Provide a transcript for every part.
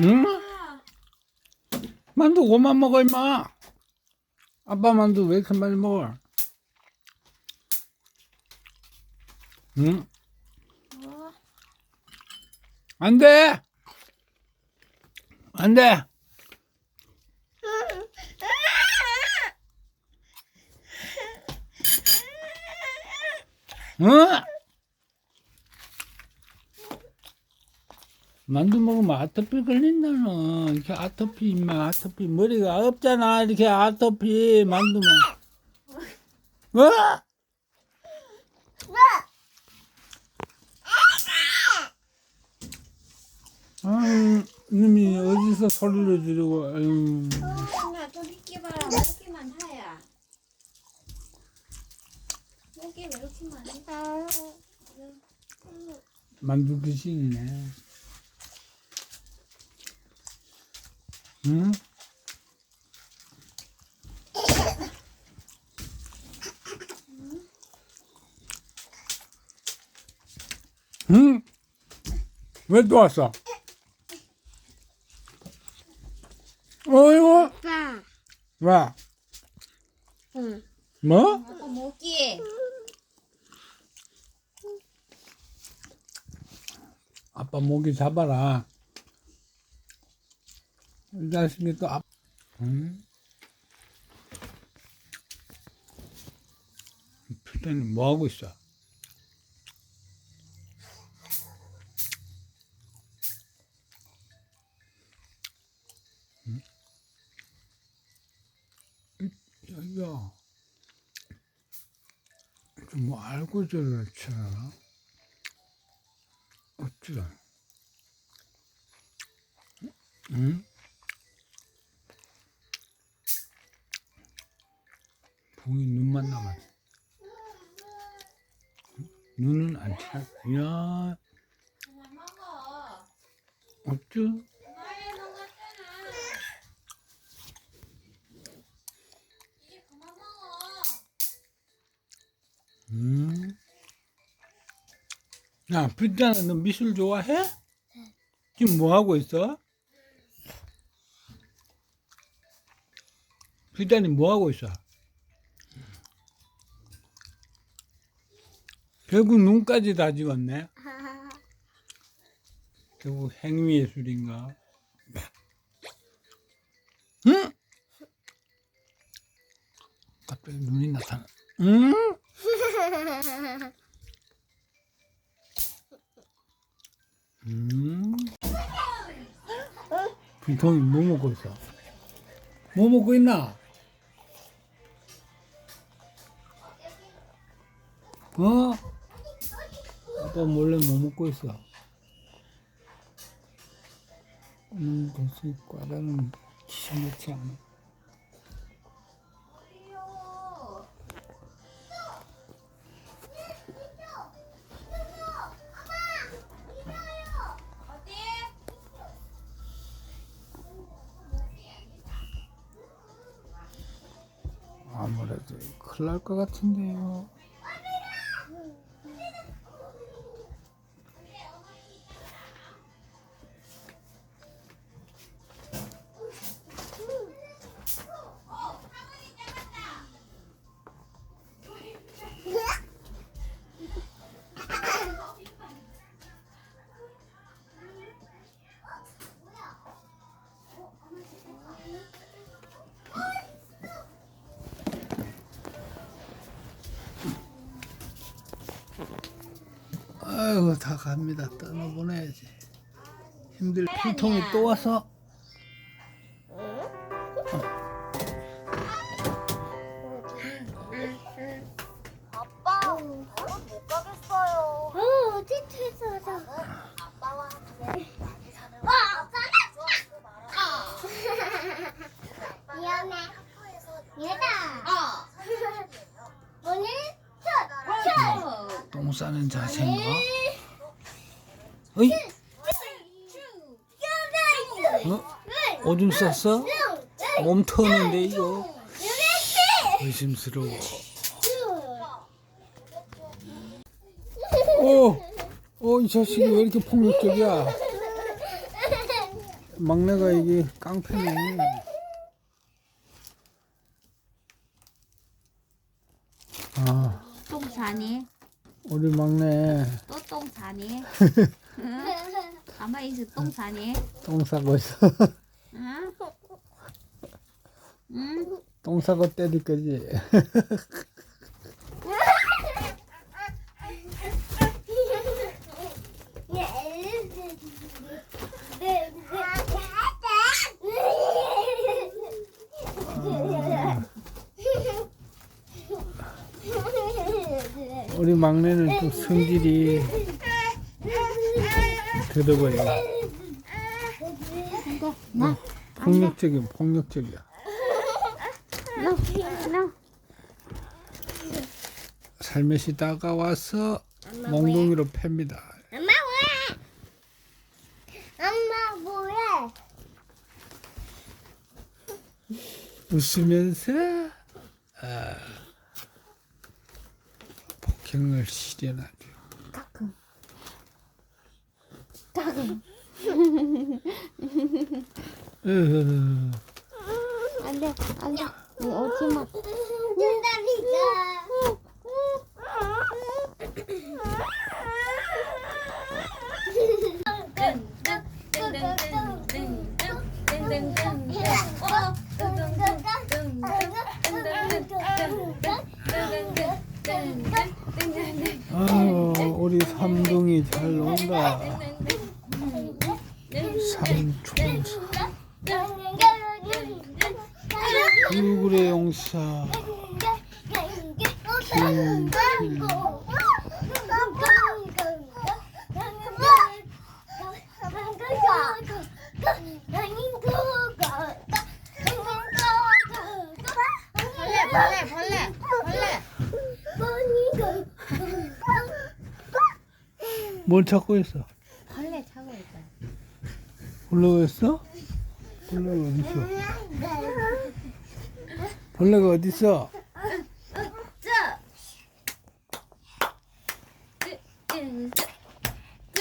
응? 만두 그만 먹어 임마 아빠 만두 왜 이렇게 많이 먹어 응? 안돼 안 돼 응? 만두 먹으면 아토피 걸린다는 이렇게 아토피 임마 아토피 머리가 없잖아 이렇게 아토피 만두 먹 어? 아유 이놈이 어디서 소리를 지르고 아유 나 저기 끼 봐라. 이렇게만 하야. 여기 왜 이렇게 많이? 만두 귀신이네 응? 응? 왜 또 왔어? 어이구 아빠. 왜? 응. 뭐? 아빠 모기. 아빠 모기 잡아라. 이 자식이 또 아, 응? 표정이 뭐 하고 있어? 응? 이- 야, 뭐 알고 저렇게 어찌라? 응? 봉이 눈만 남았어. 눈은 안 차. 야, 먹어. 음. 야, 빗자는 너 미술 좋아해? 지금 뭐 하고 있어? 빗자니 뭐 하고 있어? 결국 눈까지 다 지웠네. 결국 행위예술인가? 응? 갑자기 눈이 나타나. 응? 음. 분통이 뭐 먹고 있어? 뭐 먹고 있나? 어? 아빠 몰래 뭐 먹고 있어? 음, 벌써 과자는 기상치 않아. 아무래도 큰일 날 것 같은데요. 아이고 다 갑니다. 떠나보내야지. 힘들 필통이 또 와서 오줌 쌌어? 몸 터는데 이거 의심스러워. 어, 어, 이 자식이 왜 이렇게 폭력적이야? 막내가 이게 깡패네. 아, 똥 싸니? 우리 막내 또 똥? 응? 가만히 있어 똥 싸니? 똥 싸고 있어. 응? 응? 똥 싸고 때릴 거지. 우리 막내는 또 성질이 들어버 려. 나, 폭력적인 폭력적이야. 너, 너. 살며시 다가와서 몽둥이로 팹니다. 엄마 뭐해? 엄마 뭐해? 웃으면서 아, 폭행을 실현하죠. 가끔. 으, 안 돼, 안 돼. 너 오지 마. 아, 우리 삼둥이 잘 논다. 삼총사 얼굴의 용사. 김필 벌레 벌레 벌레 벌레 뭘 찾고 있어? 있다. 벌레가 어디 있어? 벌레가 어디 있어?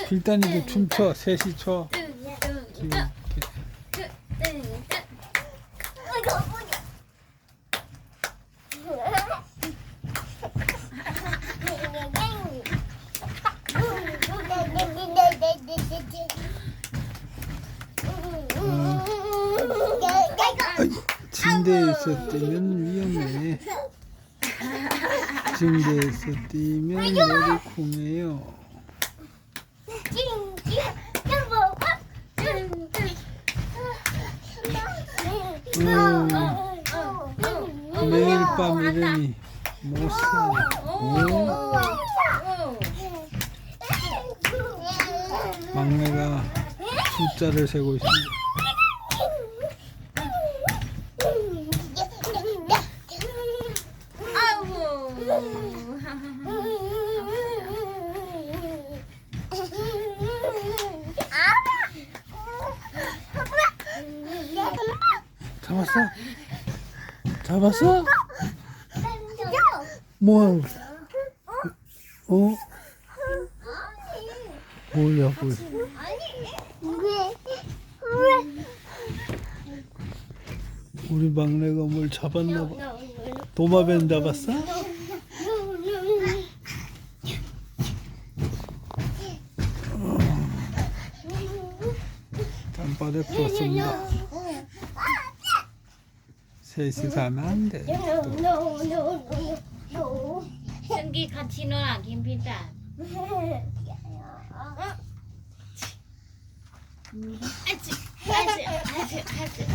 길단이도 춤춰 셋이 춰 지금 이렇게. 아이, 침대에서 뛰면 위험해. 침대에서 뛰면 머리 쿵해요. 음, 매일 밤 이러니 못 살아 오, 막내가 숫자를 세고 있습니다 잡았어? 뭐? 어? 뭐야 뭐야 우리 막내가 뭘 잡았나 봐 도마뱀 잡았어? 땀바닥 벗습니다 셋이 가면 안돼 승기 같이 놀아, 김필단. 아치, 아치, 아치, 아치.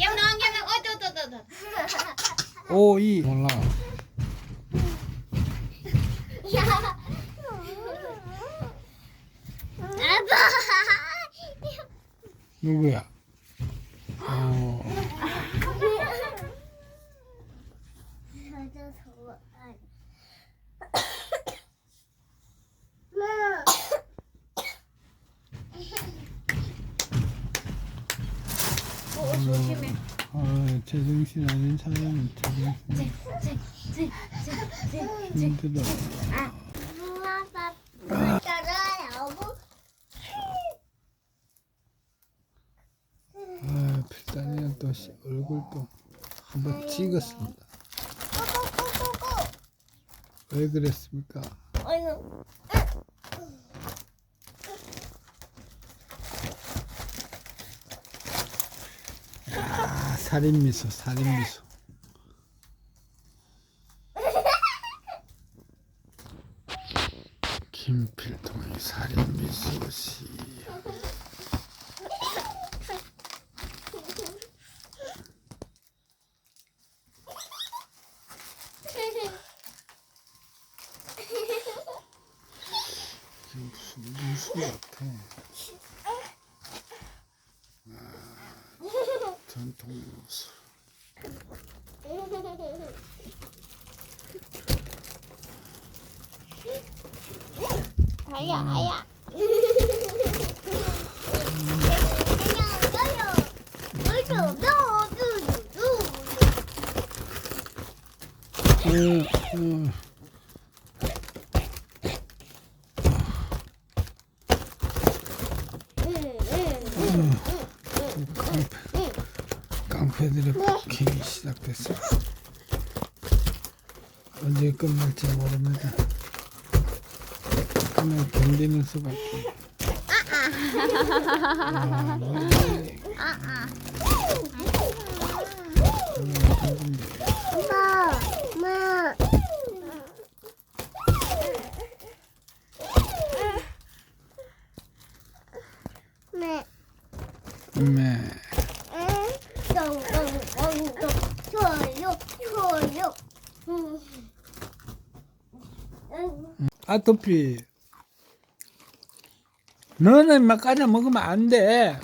양놈, 양놈, 어쩌, 어쩌, 어쩌. 오 이 몰라 누구야? 어, 오, 조심해. 아, 제정신 아닌 사람은 제정신 힘들어 얼 씨- 얼굴도 한번 찍었습니다. 왜 그랬습니까? 아이고. 아 살인 미소 살인 미소. 김필통의 살인 미소 씨. 무슨 미소 같아. 아, 전통 미소. 아야, 아야. 응, 응. 깡패, 깡패들의 폭행이 시작됐어. 언제 끝날지 모릅니다. 그냥 견디는 수밖에. 아, 뭐지? 그냥 견딘대. 엄마, 엄마. 네. 네. 똥똥똥똥 좋아요 좋아요 아토피. 너는 막 까자 먹으면 안 돼.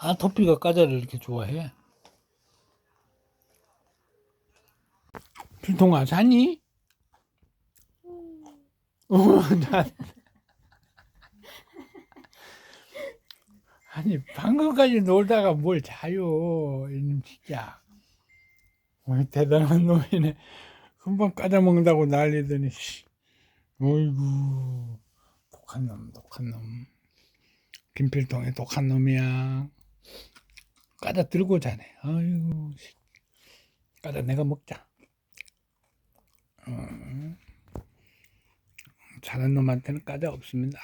아 토피가 까자를 이렇게 좋아해. 필통아 자니? 어, 나. 아니 방금까지 놀다가 뭘 자요 이놈 진짜 어, 대단한 놈이네 금방 까자 먹는다고 난리더니 씨. 어이구 독한 놈 독한 놈 김필통이 독한 놈이야 까자 들고 자네 아이고 씨. 까자 내가 먹자 어. 잘한 놈한테는 까자 없습니다